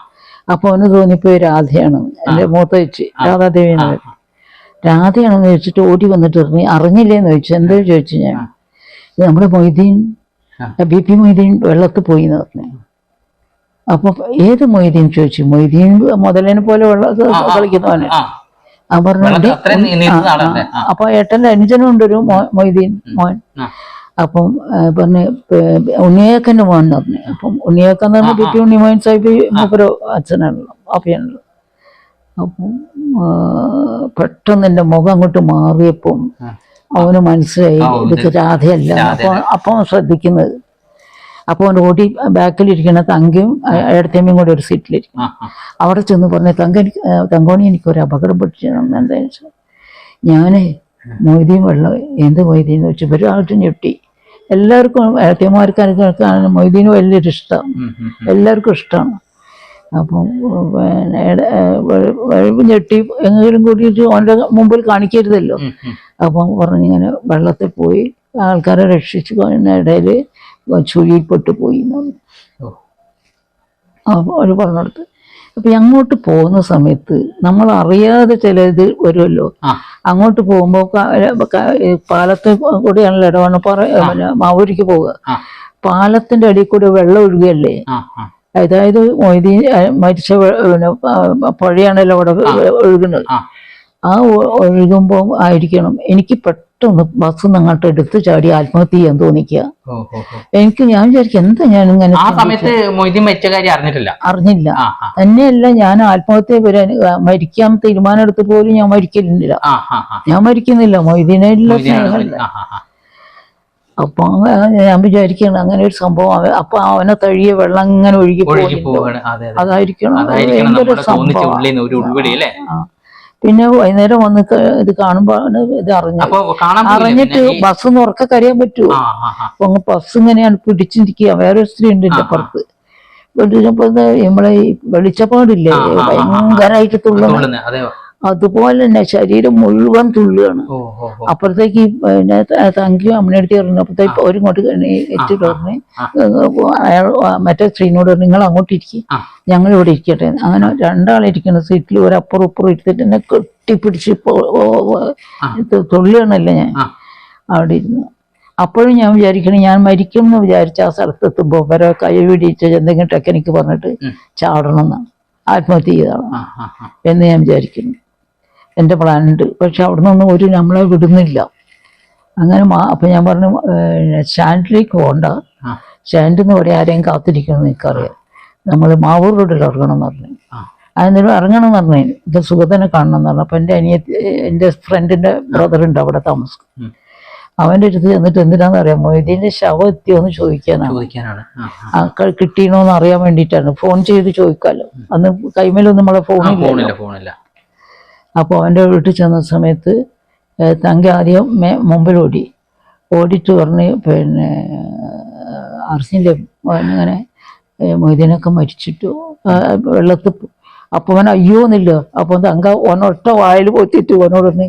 അപ്പൊ അവന് തോന്നിപ്പോയി രാധയാണ് എന്റെ മൂത്ത ചേച്ചി രാധാദേവി രാധയാണെന്ന് ചോദിച്ചിട്ട് ഓടി വന്നിട്ട് ഇറങ്ങി അറിഞ്ഞില്ലേന്ന് ചോദിച്ചു. എന്തോ ചോദിച്ചു ഞാൻ? നമ്മുടെ മൊയ്തീൻ. ബി പി മൊയ്തീൻ വെള്ളത്ത് പോയി എന്ന് പറഞ്ഞു അപ്പൊ ഏത് മൊയ്തീൻ ചോദിച്ചു? മൊയ്തീൻ മുതലേനെ പോലെ വെള്ളം ആ, ആ. കളിക്കുന്നവന്. ആ. ആ പറഞ്ഞു വെള്ളത്തിൽ "ഡേ, അത്രയും നീ- നീന്തുന്ന ആ, ആളല്ലേ? ആ. ആ. അപ്പൊ ഏട്ടന്റെ അനുജനുണ്ടൊരു മൊയ്തീൻ മോൻ. അപ്പം പറഞ്ഞ് ഉണ്ണിയേക്കന്റെ മോൻ എന്ന് പറഞ്ഞു. അപ്പം ഉണ്ണിയേക്കൻ എന്ന് പറഞ്ഞ ആ, ആ. പി ടി ഉണ്ണിമോൻ സാഹിബ് മൂപ്പര് അച്ഛനാണല്ലോ അപ്പയാണല്ലോ. അപ്പം പെട്ടെന്ന് എന്റെ മുഖം അങ്ങോട്ട് മാറിയപ്പം. അവന് മനസ്സിലായി ഇത് രാധയല്ല. അപ്പം അപ്പം ശ്രദ്ധിക്കുന്നത്. അപ്പോൾ അവന്റെ ഓടി ബാക്കിലിരിക്കുന്ന തങ്കയും ഇടത്തേമ്മയും കൂടെ ഒരു സീറ്റിലിരിക്കും അവിടെ ചെന്ന് പറഞ്ഞു തങ്ക എനിക്ക് തങ്കോണി എനിക്കൊരു അപകടം പറ്റിച്ചു എന്താ വെച്ചാൽ ഞാനേ മൊയ്തീൻ വെള്ളം എന്ത് മൊയ്തീന്ന് വെച്ചാൽ വെച്ചു ഒരാളും ഞെട്ടി. എല്ലാവർക്കും ഏട്ടിയമാർക്കാർക്കാണ് മൊയ്തീന് വലിയൊരു ഇഷ്ടം. എല്ലാവർക്കും ഇഷ്ടമാണ് അപ്പം പിന്നെ എട- ഏ, വെ- വെ- ഞെട്ടി എങ്ങനെയും കൂടിയിട്ട് അവന്റെ മുമ്പിൽ കാണിക്കരുതല്ലോ. അപ്പം പറഞ്ഞിങ്ങനെ വെള്ളത്തിൽ പോയി ആൾക്കാരെ രക്ഷിച്ചു ഇടയിൽ ചുഴിയിൽപ്പെട്ട് പോയി അവർ പറഞ്ഞെടുത്ത് അപ്പം അങ്ങോട്ട് പോകുന്ന സമയത്ത് നമ്മൾ അറിയാതെ ചിലത് വരുമല്ലോ. അങ്ങോട്ട് പോകുമ്പോൾ പാലത്ത് കൂടിയാണല്ലോ ഇടവണ്ണ പറ മാവൂരിക്ക് പോവുക. പാലത്തിന്റെ അടിയിൽ കൂടി വെള്ളം ഒഴുകുകയല്ലേ? അതായത് മൊയ്തീൻ മരിച്ച പിന്നെ പുഴയാണല്ലോ അവിടെ ഒഴുകുന്നത്. ആ ഒഴുകുമ്പോൾ ആയിരിക്കണം. എനിക്ക് പെട്ടെന്ന് ബസ് അങ്ങോട്ട് എടുത്ത് ചാടി ആത്മഹത്യ ചെയ്യാൻ തോന്നിക്കുക. എനിക്ക് ഞാൻ വിചാരിക്കും എന്താ ഞാൻ ഇങ്ങനെ ആ സമയത്ത് മൊയ്തീൻ മരിച്ച കാര്യം അറിഞ്ഞിട്ടില്ല? അറിഞ്ഞില്ല. തന്നെയല്ല ഞാൻ ആത്മഹത്യ വരാൻ മരിക്കാൻ തീരുമാനം എടുത്ത് പോലും ഞാൻ ആ ഞാൻ മരിക്കുന്നില്ല മൊയ്തീനായിട്ടുള്ള സ്നേഹമല്ല അപ്പൊ ഞാൻ വിചാരിക്കണം അങ്ങനെ ഒരു സംഭവം അപ്പൊ അവനെ തഴിയ വെള്ളം ഇങ്ങനെ ഒഴുകി പോവാണ് അതെ അതെ. അതായിരിക്കണം. ഭയങ്കര സംഭവം പിന്നെ വൈകുന്നേരം വന്ന് ഇത് കാണുമ്പോൾ ഇത് അറിഞ്ഞു അറിഞ്ഞിട്ട് ബസ് ഒന്ന് ഉറക്കെ കരയാൻ പറ്റുമോ അപ്പൊ അങ്ങ് ബസ് ഇങ്ങനെയാണ് പിടിച്ചിരിക്കുക? വേറെ ഒരു സ്ത്രീ ഉണ്ട് എന്റെ പുറത്ത് പിടിച്ചപ്പോ നമ്മളെ ഈ വെളിച്ചപ്പാടില്ലേ. ഭയങ്കരമായിട്ട് തുള്ളുന്നു അതുപോലെ തന്നെ ശരീരം മുഴുവൻ തുള്ളുകയാണ് അപ്പുറത്തേക്ക് പിന്നെ തങ്കിയും അമ്മയുടെ പറഞ്ഞു അപ്പുറത്തേക്ക് ഒരു ഇങ്ങോട്ട് എത്തി പറഞ്ഞ് അയാൾ മറ്റേ സ്ത്രീനോട് പറഞ്ഞു നിങ്ങൾ അങ്ങോട്ട് ഇരിക്കും. ഞങ്ങൾ ഇവിടെ ഇരിക്കട്ടെ. അങ്ങനെ രണ്ടാളിരിക്കുന്ന സീറ്റിൽ ഒരു അപ്പുറം ഇപ്പുറം ഇരുത്തിട്ട് എന്നെ കെട്ടിപ്പിടിച്ച് തുള്ളുകയാണല്ലേ ഞാൻ. അവിടെ ഇരുന്ന്. അപ്പോഴും ഞാൻ വിചാരിക്കണം ഞാൻ മരിക്കും എന്ന് വിചാരിച്ച ആ സ്ഥലത്തെത്തുമ്പോൾ വരെ കൈ പിടിച്ച് എന്തെങ്കിലും ടെക്നിക്ക് പറഞ്ഞിട്ട്. ചാടണം എന്നാണ്. ആത്മഹത്യ ചെയ്താണ് എന്ന് ഞാൻ വിചാരിക്കുന്നു. എന്റെ പ്ലാൻ ഉണ്ട്. പക്ഷെ അവിടെ നിന്നൊന്നും ഒരു നമ്മളെ വിടുന്നില്ല. അങ്ങനെ മാ അപ്പം ഞാൻ പറഞ്ഞു സ്റ്റാൻഡിലേക്ക് പോകണ്ട. സ്റ്റാൻഡിൽ നിന്ന് ഇവിടെ ആരെയും കാത്തിരിക്കണം എനിക്കറിയാം. നമ്മൾ മാവൂർ റോഡിൽ ഇറങ്ങണം എന്ന് പറഞ്ഞു. ആ. അതിന് ഇറങ്ങണം എന്ന് പറഞ്ഞു. ഇത് സുഗതനെ കാണണം എന്ന് പറഞ്ഞു. അപ്പം എന്റെ അനിയത്തി എന്റെ ഫ്രണ്ടിന്റെ ബ്രദർ ഉണ്ട് അവിടെ താമസം. അവന്റെ അവന്റെ അടുത്ത് ചെന്നിട്ട് എന്തിനാന്ന് അറിയാം മൊയ്തീന്റെ ശവം എത്തിയോ എന്ന് ചോദിക്കാനാണ്. ചോദിക്കാനാണ്. കിട്ടിയണോന്ന് അറിയാൻ വേണ്ടിയിട്ടാണ്. ഫോൺ ചെയ്ത് ചോദിക്കാമല്ലോ അന്ന് കൈമേലൊന്നും നമ്മളെ ഫോണില്ല ഫോണില്ല. അപ്പോൾ അവന്റെ വീട്ടിൽ ചെന്ന സമയത്ത് തങ്ക ആദ്യം മേ മുമ്പിൽ ഓടി. ഓടിയിട്ട് പറഞ്ഞ് പിന്നെ അർസിന്റെ ഇങ്ങനെ മൊയ്തീനൊക്കെ മരിച്ചിട്ടു വെള്ളത്തിൽ അപ്പോൾ അവൻ അയ്യോ എന്നില്ല. അപ്പോൾ തങ്ക ഒന്നൊട്ട വായിൽ പൊത്തിട്ട് ഓനോട് പറഞ്ഞ്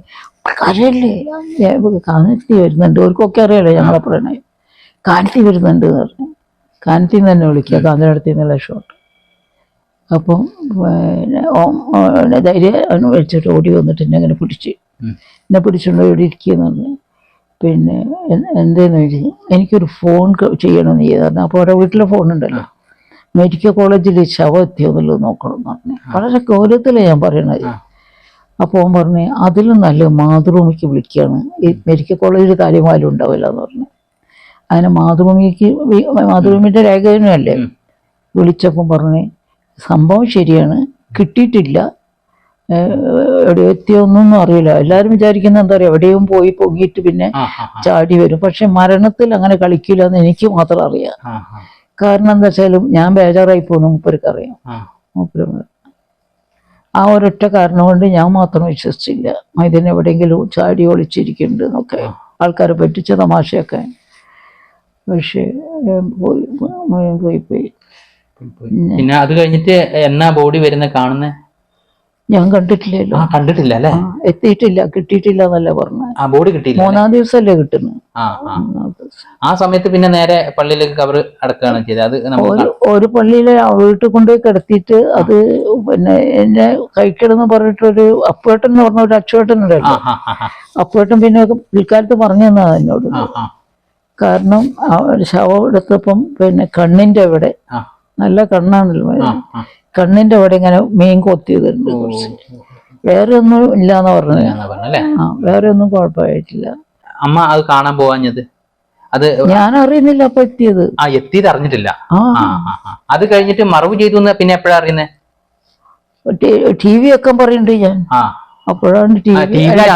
കരയല്ലേ? കാനത്തി വരുന്നുണ്ട്. അവർക്കൊക്കെ അറിയാലോ ഞങ്ങളെ പ്രണയം. കാനത്തി വരുന്നുണ്ട് എന്ന് പറഞ്ഞു. കാനത്തിന്ന് തന്നെ വിളിക്കുക. കാന്തിനടുത്തിന്നുള്ള ഷോട്ട് അപ്പം പിന്നെ ധൈര്യം അവന് വെച്ചിട്ട് ഓടി വന്നിട്ട് എന്നെ അങ്ങനെ പിടിച്ച്. എന്നെ പിടിച്ചുകൊണ്ട് ഇവിടെ ഇരിക്കുകയെന്ന് പറഞ്ഞു പിന്നെ എന്തേന്ന് ചോദിച്ചു എനിക്കൊരു ഫോൺ ചെയ്യണമെന്ന് ചെയ്യണം നീ പറഞ്ഞു അപ്പോൾ അവിടെ വീട്ടിലെ ഫോൺ ഉണ്ടല്ലോ മെഡിക്കൽ കോളേജിൽ ശവം എത്തിയോന്നല്ലോ നോക്കണം എന്ന് പറഞ്ഞു. വളരെ ഗൗരവത്തിലാണ് ഞാൻ പറയണത്. അപ്പോൾ ഓൻ പറഞ്ഞു അതിലും നല്ല മാതൃഭൂമിക്ക് വിളിക്കുകയാണ്. ഈ മെഡിക്കൽ കോളേജിൽ കാര്യമായാലും ഉണ്ടാവില്ല എന്ന് പറഞ്ഞു. അങ്ങനെ മാതൃഭൂമിക്ക് മാതൃഭൂമിന്റെ ഉം. വിളിച്ചപ്പം പറഞ്ഞ് സംഭവം ശരിയാണ്. കിട്ടിയിട്ടില്ല. എവിടെ എത്തിയൊന്നും അറിയില്ല. എല്ലാവരും വിചാരിക്കുന്ന എന്താ പറയുക എവിടെയും പോയി പൊങ്ങിയിട്ട് പിന്നെ ചാടി വരും. പക്ഷെ മരണത്തിൽ അങ്ങനെ കളിക്കില്ല എന്ന് എനിക്ക് മാത്രം അറിയാം. കാരണം എന്താ വെച്ചാലും ഞാൻ ബേജാറായി പോകുന്നു മൂപ്പർക്ക് അറിയാം. ആ. മൂപ്പര് ആ ഒരൊറ്റ കാരണം കൊണ്ട് ഞാൻ മാത്രം വിശ്വസിച്ചില്ല. മൈതൻ എവിടെയെങ്കിലും ചാടി ഒളിച്ചിരിക്കുന്നുണ്ട് എന്നൊക്കെ ആൾക്കാരെ പറ്റിച്ച തമാശയൊക്കെ. പക്ഷേ പോയി പോയി പോയി. പിന്നെ അത് കഴിഞ്ഞിട്ട് എന്നാ ബോഡി വരുന്ന കാണുന്നേ? ഞാൻ കണ്ടിട്ടില്ലല്ലോ. ആ കണ്ടിട്ടില്ല അല്ലേ? എത്തിയിട്ടില്ല കിട്ടിയിട്ടില്ല എന്നല്ല പറഞ്ഞു. ആ ബോഡി കിട്ടിയില്ല മൂന്നാം ദിവസമല്ലേ കിട്ടുന്നത് ആ ആ. ആ സമയത്ത് പിന്നെ നേരെ പള്ളിയിലേക്ക് കവർ അടക്കുകയാണ് ചെയ്തത്. അത് ഒരു ഒരു പള്ളിയിലെ വീട്ടിൽ കൊണ്ടുപോയി കിടത്തിയിട്ട് അത് പിന്നെ എന്നെ കഴിക്കണമെന്ന് പറഞ്ഞിട്ടൊരു അപ്പുവേട്ടൻ എന്ന് പറഞ്ഞ ഒരു അച്ചുവേട്ടൻ ഉണ്ടായിരുന്നു അപ്പേട്ടൻ പിന്നെ പിൽക്കാലത്ത് പറഞ്ഞു തന്നാ എന്നോട് കാരണം ഒരു ശവം എടുത്തപ്പം പിന്നെ കണ്ണിന്റെ അവിടെ ആ. നല്ല കണ്ണാണല്ലോ കണ്ണിന്റെ അവിടെ ഇങ്ങനെ മീൻ കൊത്തിയതുണ്ട് കുറച്ച്. വേറെ ഒന്നും ഇല്ലാന്ന് പറഞ്ഞു ആ വേറെ ഒന്നും കുഴപ്പമായിട്ടില്ല. അമ്മ അത് കാണാൻ പോവാഞ്ഞത്? അത് ഞാൻ അറിയുന്നില്ല അപ്പൊ എത്തിയത്. ആ എത്തിയത് അറിഞ്ഞിട്ടില്ല. അത് കഴിഞ്ഞിട്ട് മറവ് ചെയ്തു പിന്നെ എപ്പോഴാ അറിയുന്നേ? ടി വി ഒക്കെ പറയുന്നുണ്ട് ഞാൻ. അപ്പോഴാണ് വി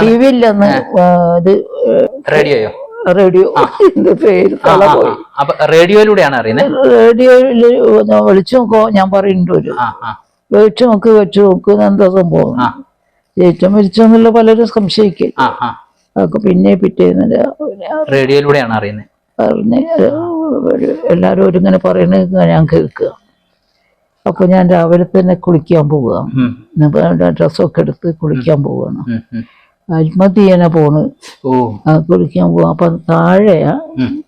ടി വി ഇല്ലെന്ന്. ഇത് റേഡിയോയോ? റേഡിയോ പേര് ആ, തല പോയി. അപ്പൊ റേഡിയോയിലൂടെയാണ് അറിയുന്നത്? റേഡിയോയിൽ വിളിച്ചു നോക്കോ ഞാൻ പറയുന്നുണ്ട് ഒരു. ആ നോക്ക് വെച്ചു നോക്ക് എന്താ സംഭവം. ജയിച്ച മരിച്ചെന്നുള്ള പലരും സംശയിക്കും അതൊക്കെ പിന്നെ പിറ്റേന്ന് റേഡിയോയിലൂടെയാണ് അറിയുന്നത്. പറഞ്ഞ് എല്ലാരും ഒരുങ്ങനെ പറയുന്നത് ഞാൻ കേൾക്കുക. അപ്പൊ ഞാൻ രാവിലെ തന്നെ കുളിക്കാൻ പോവുക ഡ്രസ്സൊക്കെ എടുത്ത് കുളിക്കാൻ പോവുകയാണ് അജ്മത്ത് ചെയ്യാനാ പോണ്. കുളിക്കാൻ പോവാ. അപ്പൊ താഴെയാ.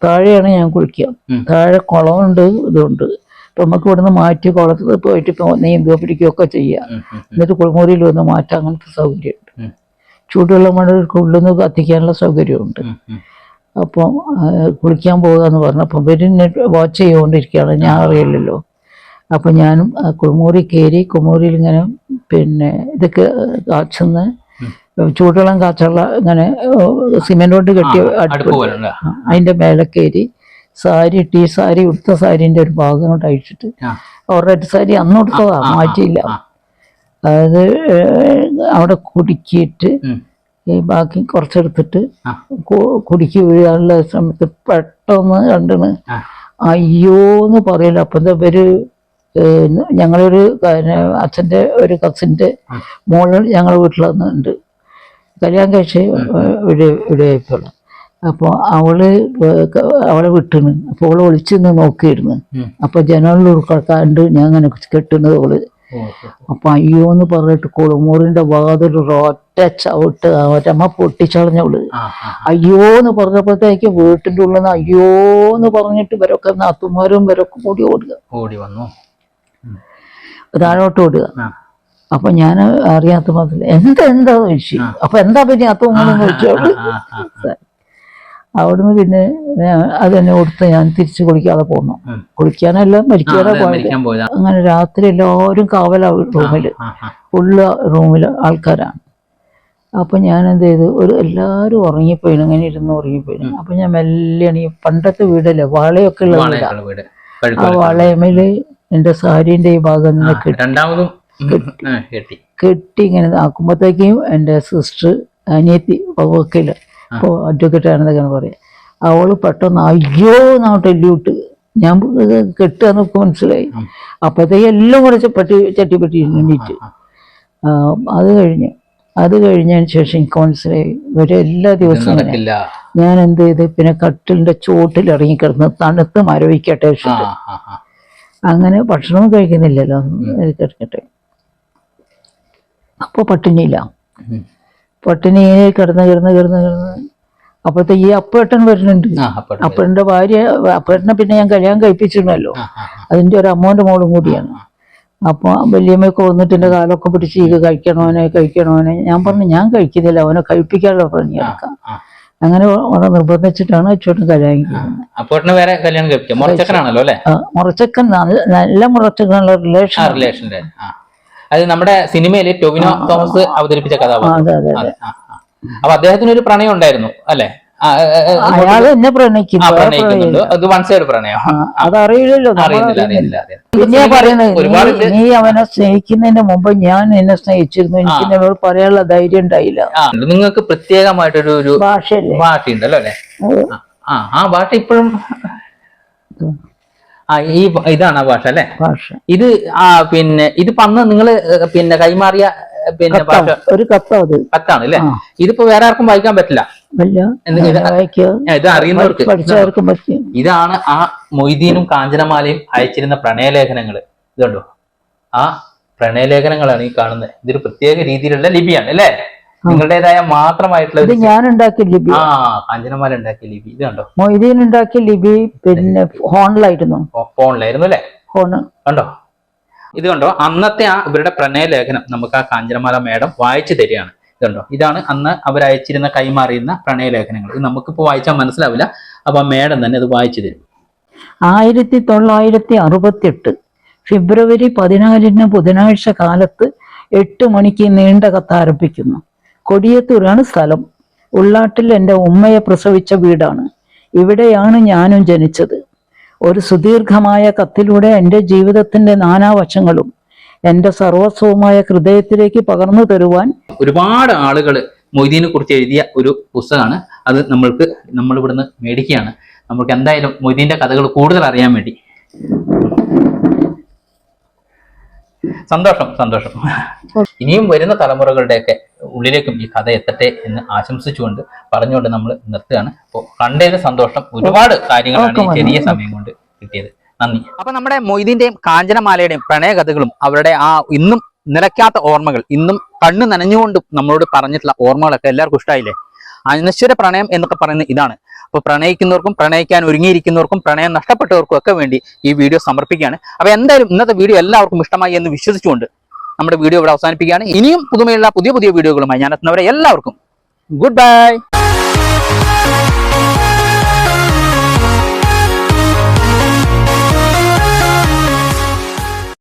താഴെയാണ് ഞാൻ കുളിക്കുക. താഴെ കുളമുണ്ട് ഇതുണ്ട്. അപ്പൊ നമുക്ക് ഇവിടുന്ന് മാറ്റി കുളത്തിൽ പോയിട്ട് ഇപ്പൊ നീന്തുക പിടിക്കുകയൊക്കെ ചെയ്യാം. എന്നിട്ട് കുളിമുറിയിൽ വന്ന് മാറ്റാൻ അങ്ങനത്തെ സൗകര്യമുണ്ട്. ചൂടുള്ള ചൂടുവെള്ളം മണ്ണിൽ ഉള്ളിൽ കത്തിക്കാനുള്ള സൗകര്യമുണ്ട്. അപ്പം കുളിക്കാൻ പോകുക എന്ന് പറഞ്ഞപ്പോൾ ഇവർ വാച്ച് ചെയ്തുകൊണ്ടിരിക്കുകയാണ് ഞാൻ അറിയില്ലല്ലോ. അപ്പം ഞാനും കുളിമുറി കയറി കുളിമുറിയിൽ ഇങ്ങനെ പിന്നെ ഇതൊക്കെ കാച്ചുന്ന ചൂടുവെള്ളം കാച്ചുള്ള ഇങ്ങനെ സിമെന്റ് കൊണ്ട് കെട്ടിയ അടുപ്പ് അതിന്റെ മേലെ കയറി സാരി ഇട്ട് ഈ സാരി ഉടുത്ത സാരിന്റെ ഒരു ഭാഗം കൊണ്ട് അഴിച്ചിട്ട് റെഡ് സാരി അന്ന് കൊടുത്തതാ മാറ്റിയില്ല. അതായത് അവിടെ കുടുക്കിയിട്ട് ഈ ബാക്കി കുറച്ചെടുത്തിട്ട് കുടുക്കി വീഴാനുള്ള സമയത്ത് പെട്ടെന്ന് കണ്ടിന് അയ്യോന്ന് അയ്യോ എന്ന് പറയില്ല. അപ്പം എന്താ ഇവർ ഞങ്ങളൊരു അച്ഛന്റെ അച്ഛന്റെ ഒരു കസിന്റെ. മോൾ ഞങ്ങളുടെ വീട്ടിൽ വന്നിട്ടുണ്ട്. കല്യാണം കഴിച്ച് ഇവിടെ ഇവിടെ ആയിപ്പോളാം അപ്പോൾ അവൾ അവളെ വിട്ടിന് അപ്പോൾ അവൾ ഒളിച്ചിന്ന് നോക്കിയിരുന്നു. അപ്പൊ അപ്പോൾ ജനലിൽ കണ്ട് ഞാൻ അങ്ങനെ കെട്ടുന്നത് അവൾ. അപ്പൊ അയ്യോ എന്ന് പറഞ്ഞിട്ട് കുളിമുറിന്റെ വാതിൽ ഒറ്റ ചവിട്ട് അവരമ്മ പൊട്ടിച്ചളഞ്ഞവൾ അയ്യോ എന്ന് പറഞ്ഞപ്പോഴത്തേക്ക് വീട്ടിന്റെ ഉള്ളിൽ നിന്ന് അയ്യോ എന്ന് പറഞ്ഞിട്ട് വരൊക്കെ നാത്തുമാരും വരൊക്കെ കൂടി ഓടുക. ഓടി വന്നു. താഴോട്ട് ഓടുക. അപ്പൊ ഞാൻ അറിയാത്ത മാത്രം എന്താ എന്താ ചോദിച്ചു അപ്പൊ എന്താ പിന്നെ അത്തൂങ്ങണെന്ന് ചോദിച്ചോളൂ. അവിടുന്ന് പിന്നെ അതെന്നെ കൊടുത്ത് ഞാൻ തിരിച്ചു കുളിക്കാതെ പോന്നു. കുളിക്കാനല്ല മരിക്കാതെ പോയത്. അങ്ങനെ രാത്രി എല്ലാവരും കാവല റൂമിൽ ഉള്ള റൂമിൽ ആൾക്കാരാണ്. അപ്പൊ ഞാൻ എന്ത് ചെയ്തു? ഒരു എല്ലാവരും ഉറങ്ങിപ്പോയിന് അങ്ങനെ ഇരുന്ന് ഉറങ്ങിപ്പോയിന്. അപ്പൊ ഞാൻ മെല്ലെയാണ് ഈ പണ്ടത്തെ വീടല്ലേ വളയൊക്കെ ഉള്ള വീടാ. വാളയാക്കളുടെ വീട്. ആ. വാളയമേൽ എന്റെ സാരിന്റെ ഈ ഭാഗം നിന്നൊക്കെ നിന്ന് രണ്ടാമതും കെട്ടി. കെട്ടി ഇങ്ങനെ ആക്കുമ്പോഴത്തേക്കും എന്റെ സിസ്റ്റർ അനിയത്തി വക്കീൽ ഇപ്പോൾ അഡ്വക്കേറ്റ് ആണെന്നൊക്കെയാണ് പറയാം അവൾ പെട്ടെന്ന് അയ്യോ നാട്ടെ എല്ലിവിട്ട് ഞാൻ കെട്ടുകയെന്നൊക്കെ മനസ്സിലായി. അപ്പോഴത്തേക്ക് എല്ലാം കൂടെ പട്ടി ചട്ടി പട്ടി ആ, അത് കഴിഞ്ഞ് അത് കഴിഞ്ഞതിന് ശേഷം എനിക്ക് മനസ്സിലായി. ഇവരെ എല്ലാ ദിവസവും ഞാൻ എന്ത് ചെയ്ത്? പിന്നെ കട്ടിലിന്റെ ചോട്ടിൽ ഇറങ്ങിക്കിടന്ന് തണുത്ത് മരവിക്കട്ടെ. അങ്ങനെ ഭക്ഷണവും കഴിക്കുന്നില്ലല്ലോ. കിടക്കട്ടെ. അപ്പോൾ പട്ടിണിയില്ല. പട്ടിണി പട്ടിണി കിടന്ന് കിടന്ന് കിടന്ന് കിടന്ന് അപ്പോഴത്തെ ഈ അപ്പേട്ടൻ വരുന്നുണ്ട്. അപ്പേട്ടന്റെ ഭാര്യ അപ്പേട്ടനെ പിന്നെ ഞാൻ കല്യാണം കഴിപ്പിച്ചിരുന്നല്ലോ. അതിന്റെ ഒരു അമ്മോന്റെ മോളും കൂടിയാണ്. അപ്പോൾ വലിയമ്മയൊക്കെ വന്നിട്ട് എന്റെ കാലൊക്കെ പിടിച്ച് ഇത് കഴിക്കണോനെ കഴിക്കണോനെ ഞാൻ പറഞ്ഞു ഞാൻ കഴിക്കുന്നില്ല അവനെ കഴിപ്പിക്കാനുള്ള ആ. അങ്ങനെ അവനെ നിർബന്ധിച്ചിട്ടാണ് അച്ചോട്ടൻ കല്യാണം കഴിക്കുന്നത്. മുറച്ചക്കൻ നല്ല മുറച്ചക്കനുള്ള റിലേഷൻ റിലേഷൻ അത് നമ്മുടെ സിനിമയിൽ ടൊവിനോ തോമസ് അവതരിപ്പിച്ച കഥാപാത്രം. അപ്പൊ അദ്ദേഹത്തിന് ഒരു പ്രണയം ഉണ്ടായിരുന്നു അല്ലെ അയാൾ എന്നെ പ്രണയിക്കുന്നുണ്ട്. അത് വൺ സൈഡ് പ്രണയം. അതറിയില്ലല്ലോ അറിയുന്നില്ല അറിയുന്നില്ല. പറയുന്നത് ഒരുപാട് നീ- അവനെ സ്നേഹിക്കുന്നതിന് മുമ്പ് ഞാൻ നിന്നെ സ്നേഹിച്ചിരുന്നു. എനിക്ക്. നിന്നോട് പറയാനുള്ള ധൈര്യം ഉണ്ടായില്ല. നിങ്ങൾക്ക് പ്രത്യേകമായിട്ടൊരു ഒരു ഭാഷയല്ലേ? ഭാഷയുണ്ടല്ലോ അല്ലെ? ആ ഭാഷ ഇപ്പോഴും ഈ ഇതാണ് ആ ഭാഷ അല്ലെ? ഭാഷ. ഇത് ആ പിന്നെ ഇത് അന്ന് നിങ്ങൾ പിന്നെ കൈമാറിയ പിന്നെ ഭാഷ. ഒരു കത്താണ് അത്. പത്താണ് അല്ലേ. ഇതിപ്പോ വേറെ ആർക്കും വായിക്കാൻ പറ്റില്ല. ഇത്? അറിയുന്നവർക്ക്. ഇതാണ് ആ മൊയ്തീനും കാഞ്ചനമാലയും അയച്ചിരുന്ന പ്രണയലേഖനങ്ങൾ ഇതുണ്ടോ? ആ പ്രണയലേഖനങ്ങളാണ് ഈ കാണുന്നത്. ഇതൊരു പ്രത്യേക രീതിയിലുള്ള ലിപിയാണ് അല്ലേ? നിങ്ങളുടേതായ മാത്രമായിട്ടുള്ള ഇത് ഞാൻ ഉണ്ടാക്കിയ ലിപി ആ കാഞ്ചനമാല ഉണ്ടാക്കിയ ലിപി ഇത് കണ്ടോ? മൊയ്തീൻ ഉണ്ടാക്കിയ ലിപി പിന്നെ ഫോണിലായിരുന്നു ഫോണിലായിരുന്നു അല്ലേ? ഫോൺ കണ്ടോ? ഇത് കണ്ടോ? അന്നത്തെ ആ ഇവരുടെ പ്രണയ ലേഖനം നമുക്ക് ആ കാഞ്ചനമാല മേഡം വായിച്ചു തരികയാണ്. ഇതുണ്ടോ ഇതാണ് അന്ന് അവരയച്ചിരുന്ന അയച്ചിരുന്ന പ്രണയ ലേഖനങ്ങൾ ഇത് നമുക്കിപ്പോൾ വായിച്ചാൽ മനസ്സിലാവില്ല. അപ്പൊ ആ മേഡം തന്നെ അത് വായിച്ചു തരും. ആയിരത്തി തൊള്ളായിരത്തി അറുപത്തിയെട്ട് ഫെബ്രുവരി പതിനാലിന് ബുധനാഴ്ച കാലത്ത് എട്ട് മണിക്ക് നീണ്ട കത്ത് ആരംഭിക്കുന്നു. കൊടിയത്തൂരാണ് സ്ഥലം. ഉള്ളാട്ടിൽ എന്റെ ഉമ്മയെ പ്രസവിച്ച വീടാണ്. ഇവിടെയാണ് ഞാനും ജനിച്ചത്. ഒരു സുദീർഘമായ കത്തിലൂടെ എന്റെ ജീവിതത്തിന്റെ നാനാവശങ്ങളും എന്റെ സർവസ്വവുമായ ഹൃദയത്തിലേക്ക് പകർന്നു തരുവാൻ ഒരുപാട് ആളുകൾ മൊയ്തീനെ കുറിച്ച് എഴുതിയ ഒരു പുസ്തകമാണ്. അത് നമ്മൾക്ക് നമ്മൾ ഇവിടുന്ന് മേടിക്കുകയാണ്. നമുക്ക് എന്തായാലും മൊയ്തീന്റെ കഥകൾ കൂടുതൽ അറിയാൻ വേണ്ടി സന്തോഷം സന്തോഷം. ഇനിയും വരുന്ന തലമുറകളുടെയൊക്കെ ഉള്ളിലേക്കും ഈ കഥ എത്തട്ടെ എന്ന് ആശംസിച്ചുകൊണ്ട് പറഞ്ഞുകൊണ്ട് നമ്മൾ നിർത്തുകയാണ്. അപ്പോൾ കണ്ടതിന് സന്തോഷം. ഒരുപാട് കാര്യങ്ങളാണ് ഈ ചെറിയ സമയം കൊണ്ട് കിട്ടിയത്. നന്ദി. അപ്പൊ നമ്മുടെ മൊയ്തീന്റെയും കാഞ്ചനമാലയുടെയും പ്രണയകഥകളും അവരുടെ ആ ഇന്നും നിലയ്ക്കാത്ത ഓർമ്മകൾ ഇന്നും കണ്ണു നനഞ്ഞുകൊണ്ട് നമ്മളോട് പറഞ്ഞിട്ടുള്ള ഓർമ്മകളൊക്കെ എല്ലാവർക്കും ഇഷ്ടമായില്ലേ അനശ്വര പ്രണയം എന്നൊക്കെ പറയുന്നത് ഇതാണ്. അപ്പൊ പ്രണയിക്കുന്നവർക്കും പ്രണയിക്കാൻ ഒരുങ്ങിയിരിക്കുന്നവർക്കും പ്രണയം നഷ്ടപ്പെട്ടവർക്കും ഒക്കെ വേണ്ടി ഈ വീഡിയോ സമർപ്പിക്കുകയാണ്. അപ്പോൾ എന്തായാലും ഇന്നത്തെ വീഡിയോ എല്ലാവർക്കും ഇഷ്ടമായി എന്ന് വിശ്വസിച്ചുകൊണ്ട് നമ്മുടെ വീഡിയോ ഇവിടെ അവസാനിപ്പിക്കുകയാണ്. ഇനിയും പുതുമയുള്ള പുതിയ പുതിയ വീഡിയോകളുമായി ഞാൻ എത്തുന്നവരെ എല്ലാവർക്കും ഗുഡ് ബൈ.